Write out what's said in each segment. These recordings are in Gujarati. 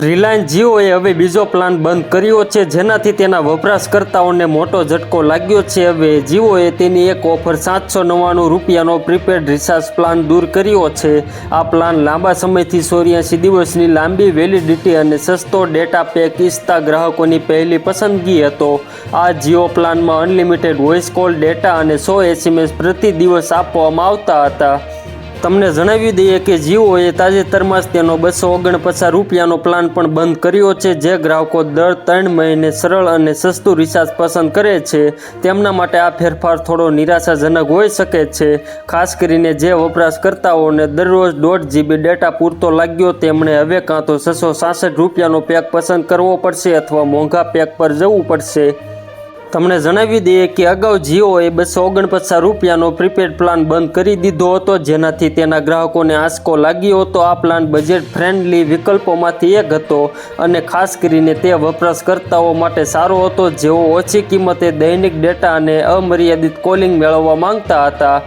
રિલાયન્સ જીઓએ હવે બીજો પ્લાન બંધ કર્યો છે. જેનાથી તેના વપરાશકર્તાઓને મોટો ઝટકો લાગ્યો છે. હવે જીઓએ તેની એક ઓફર સાતસો નવ્વાણું રૂપિયાનો પ્રીપેડ રિચાર્જ પ્લાન દૂર કર્યો છે. આ પ્લાન લાંબા સમયથી ચોર્યાસી દિવસની લાંબી વેલિડિટી અને સસ્તો ડેટા પેક ઇચ્છતા ગ્રાહકોની પહેલી પસંદગી હતો. આ જીઓ પ્લાનમાં અનલિમિટેડ વોઇસ કોલ ડેટા અને સો એસએમએસ પ્રતિ દિવસ આપવામાં આવતા હતા. તમને જણાવી દઈએ કે જીઓએ તાજેતરમાં જ તેનો બસો ઓગણપચાસ રૂપિયાનો પ્લાન પણ બંધ કર્યો છે, જે ગ્રાહકો દર ત્રણ મહિને સરળ અને સસ્તું રિચાર્જ પસંદ કરે છે. તેમના માટે આ ફેરફાર થોડો નિરાશાજનક હોઈ શકે છે. ખાસ કરીને જે વપરાશકર્તાઓને દરરોજ દોઢ જીબી ડેટા પૂરતો લાગ્યો, તેમણે હવે કાં તો છસો સાસઠ રૂપિયાનો પેક પસંદ કરવો પડશે અથવા મોંઘા પેક પર જવું પડશે. તમને જણાવી દઈએ કે અગાઉ જીઓએ બસો ઓગણપચાસ રૂપિયાનો પ્રીપેડ પ્લાન બંધ કરી દીધો હતો, જેનાથી તેના ગ્રાહકોને આંચકો લાગ્યો હતો. આ પ્લાન બજેટ ફ્રેન્ડલી વિકલ્પોમાંથી એક હતો અને ખાસ કરીને તે વપરાશકર્તાઓ માટે સારો હતો. જેઓ ઓછી કિંમતે દૈનિક ડેટા અને અમર્યાદિત કોલિંગ મેળવવા માંગતા હતા.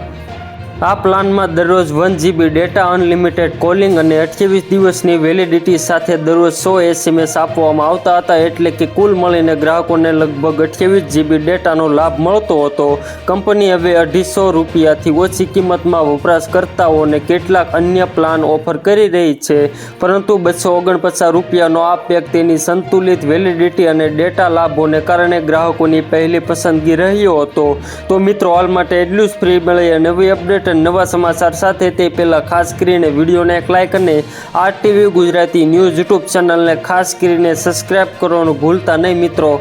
આ પ્લાનમાં દરરોજ one GB data, unlimited calling અને અઠ્યાવીસ દિવસની વેલિડિટી સાથે દરરોજ સો એસએમએસ આપવામાં આવતા હતા એટલે કે કુલ મળીને ગ્રાહકોને લગભગ અઠ્યાવીસ જીબી ડેટાનો લાભ મળતો હતો. કંપની હવે અઢીસો રૂપિયાથી ઓછી કિંમતમાં વપરાશકર્તાઓને કેટલાક અન્ય પ્લાન ઓફર કરી રહી છે, પરંતુ બસો ઓગણપચાસ રૂપિયાનો આ પેક તેની સંતુલિત વેલિડિટી અને ડેટા લાભોને કારણે ગ્રાહકોની પહેલી પસંદગી રહ્યો હતો. તો મિત્રો, હાલ માટે એટલું જ. ફ્રી મળે નવી અપડેટ નવા સમાચાર સાથે તે પહેલાં ખાસ કરીને વિડીયોને એક લાઇક અને R TV Gujarati news YouTube ચેનલને ખાસ કરીને સબસ્ક્રાઇબ કરવાનું ભૂલતા નહીં મિત્રો.